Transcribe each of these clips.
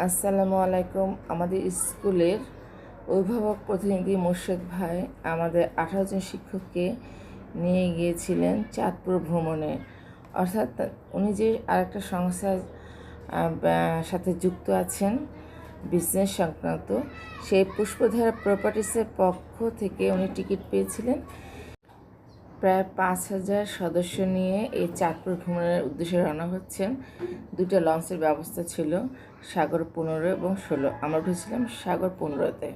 আসসালামু আলাইকুম। আমাদের স্কুলের অভিভাবক প্রতিনিধি মোর্শেদ ভাই আমাদের আঠারো জন শিক্ষককে নিয়ে গিয়েছিলেন চাঁদপুর ভ্রমণে। অর্থাৎ উনি যে আরেকটা সংস্থার সাথে যুক্ত আছেন, বিজনেস সংক্রান্ত, সেই পুষ্পধারা প্রপার্টিসের পক্ষ থেকে উনি টিকিট পেয়েছিলেন। প্রায় পাঁচ হাজার সদস্য নিয়ে এই চাঁদপুর ভ্রমণের উদ্দেশ্যে রওনা হচ্ছেন। দুটো লঞ্চের ব্যবস্থা ছিল সাগর পনেরো এবং ষোলো। আমরা উঠেছিলাম সাগর পনেরোতে।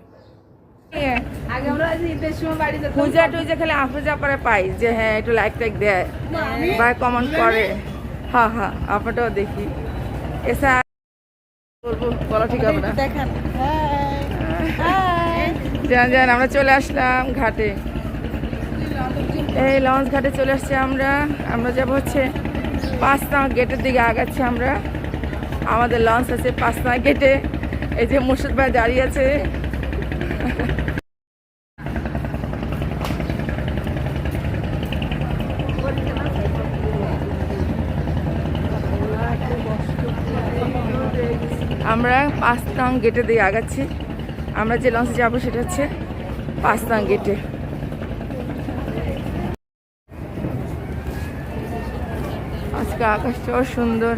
আগে আমরা যে ঈদের সময় বাড়ি যেতাম পূজা টুজা খালি আফরোজা পরে পাই যে হ্যাঁ একটু লাইক টাইক দেয়। বা কমেন্ট করে। হ্যাঁ হ্যাঁ আপনারটাও দেখি। এছাড়া বলব বলা ঠিক হবে না। দেখান। যান যান আমরা চলে আসলাম ঘাটে। এই লঞ্চ ঘাটে চলে আসছি আমরা। আমরা যাব হচ্ছে পাঁচটা গেটের দিকে আগাচ্ছি আমরা। আমাদের লঞ্চ আছে পাঁচটা গেটে। এই যে মুর্শিদ ভাই দাঁড়িয়ে আছে। আমরা পাঁচটাং গেটে দিয়ে আগাচ্ছি। আমরা যে লঞ্চে যাব সেটা হচ্ছে পাঁচটাং গেটে। আজকে আকাশটাও সুন্দর।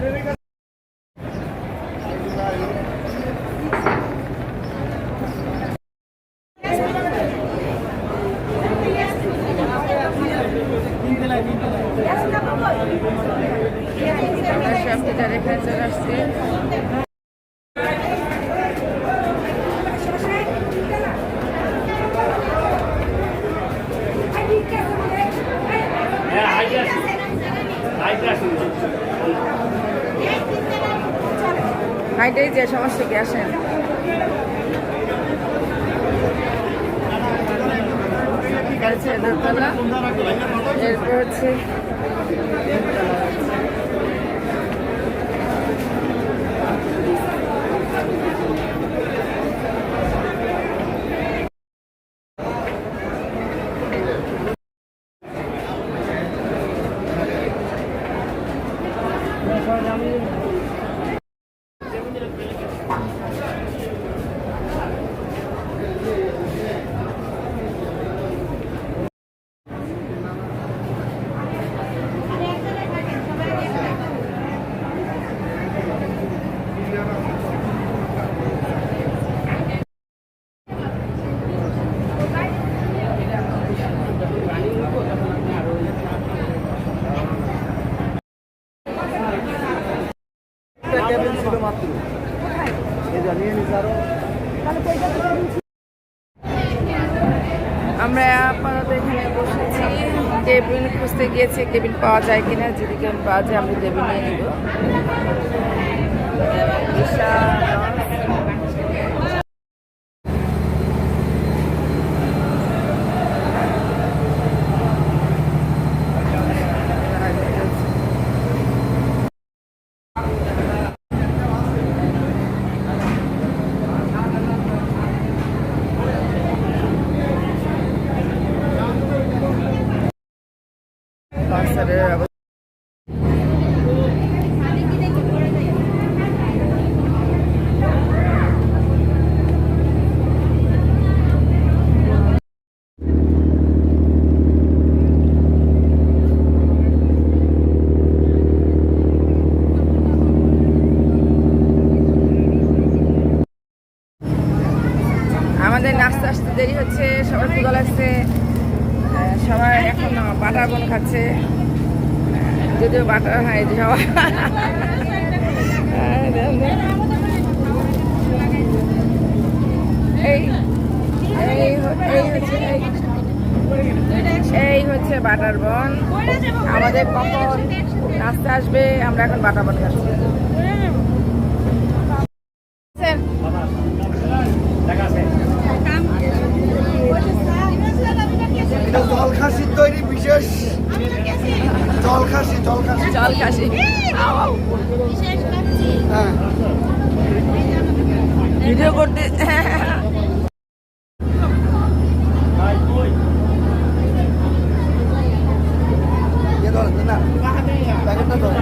Really good. সমস্যা আসেন এরপর হচ্ছে ক্যাবিন ছিল মাত্র এই জানিয়ে নিস আরও আমরা আপাতত এখানে বসেছি। কেবিন খুঁজতে গিয়েছি কেবিন পাওয়া যায় কিনা যদি কেবিন পাওয়া যায় আমরা কেবিন নিয়ে নিব। বিশাল Yeah. এই হচ্ছে বাটার বন। আমাদের কখন রাস্তা আসবে আমরা এখন বাটার বন খাচ্ছি। doon, doon na. Bakit na doon? Bakit na doon?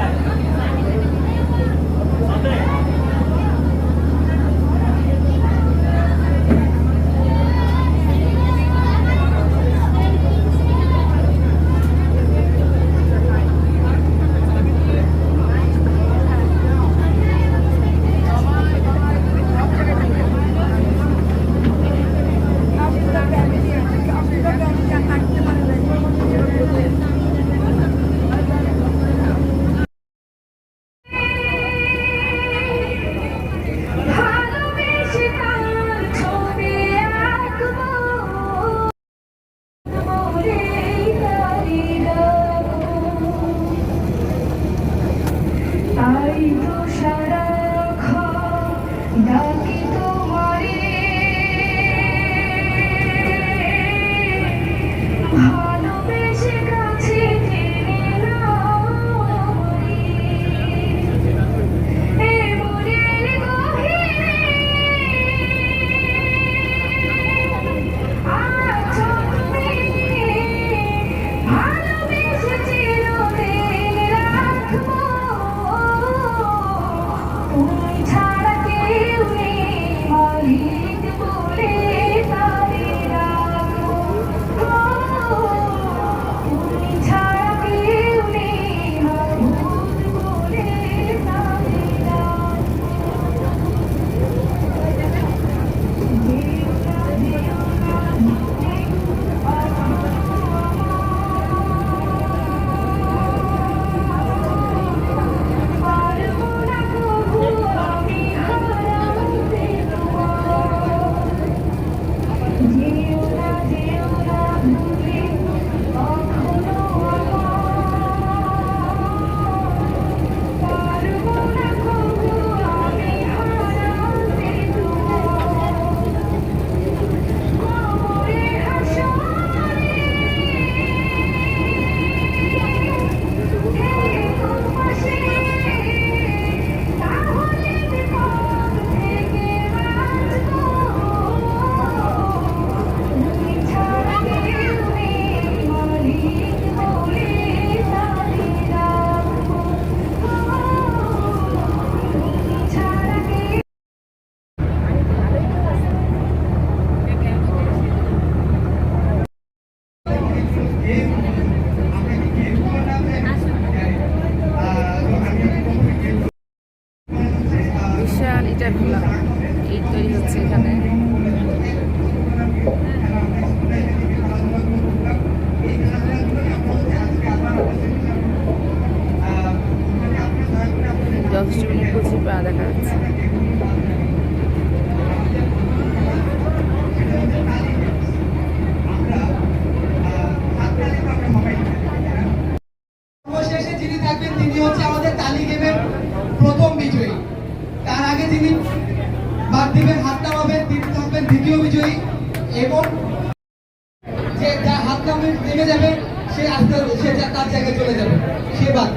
হাত নামে নেমে যাবে, সে আস্তে সে তার জায়গায় চলে যাবে। সে বাদ।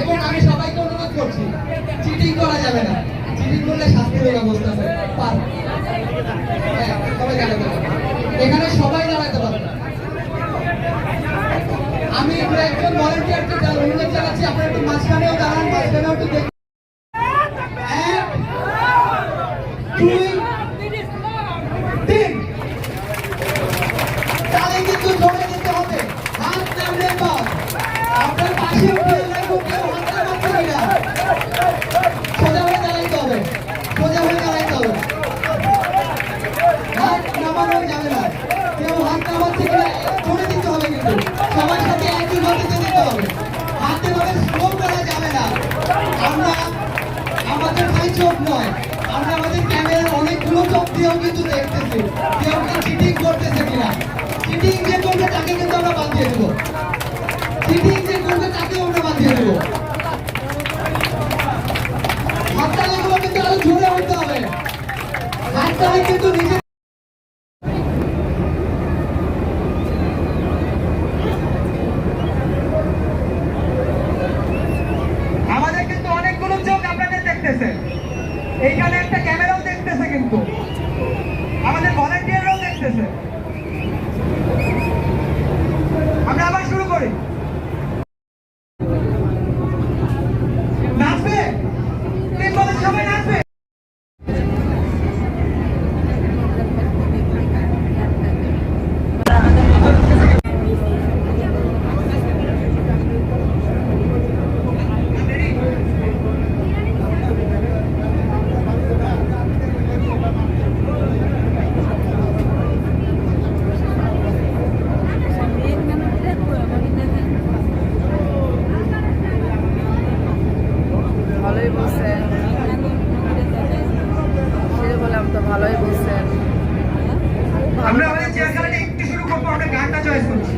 এবং আমি সবাইকে অনুরোধ করছি চিটিং করা যাবে না। চিটিং করলে শাস্তির ব্যবস্থা যাবে পার। হ্যাঁ, এখানে সবাই দাঁড়াতে পারবে আমি একজন ভলেন্টিয়ারকে অনুরোধ জানাচ্ছি, আপনারা একটু মাঝখানেও দাঁড়ান, মাঝখানেও একটু দিয়েও কিন্তু দেখতেছি কেউ কি চিটিং করতেছে কিনা। চিটিং যে করবে তাকে কিন্তু আমরা বাদ দিয়ে দেবো। চিটিং যে করবে তাকেও আমরা বাদ দিয়ে দেবো হাততালিগুলো কিন্তু আরও জোরে হতে হবে। এইখানে একটা ক্যামেরাও দেখতেছে কিন্তু আমাদের ভলান্টিয়াররাও দেখতেছে আমরা আবার শুরু করি নাচবে তিন বছর সবাই নাচবে ভালোই বলছেন সেটা বললাম তো ভালোই বলছেন আমরা আমাদের চেয়ার খেলাটা একটু শুরু করব আমরা গানটা চয়েস করছি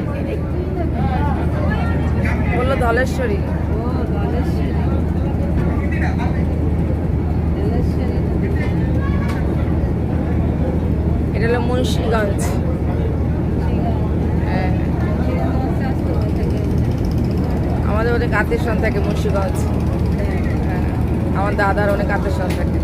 বলল ধলেশ্বরী এটা হলো মুন্সিগঞ্জ। হ্যাঁ। আমাদের অনেক আত্মীয় থাকে মুন্সিগঞ্জ। হ্যাঁ। আমার দাদার অনেক আত্মীয় থাকে।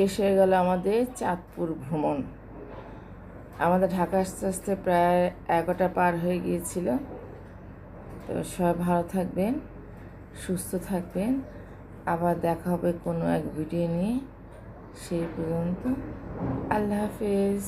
শেষ হয়ে গেল আমাদের চাঁদপুর ভ্রমণ। আমাদের ঢাকা আস্তে আস্তে প্রায় এগারোটা পার হয়ে গিয়েছিল। তো সবাই ভালো থাকবেন, সুস্থ থাকবেন। আবার দেখা হবে কোনো এক ভিডিও নিয়ে। সেই পর্যন্ত আল্লাহ হাফেজ।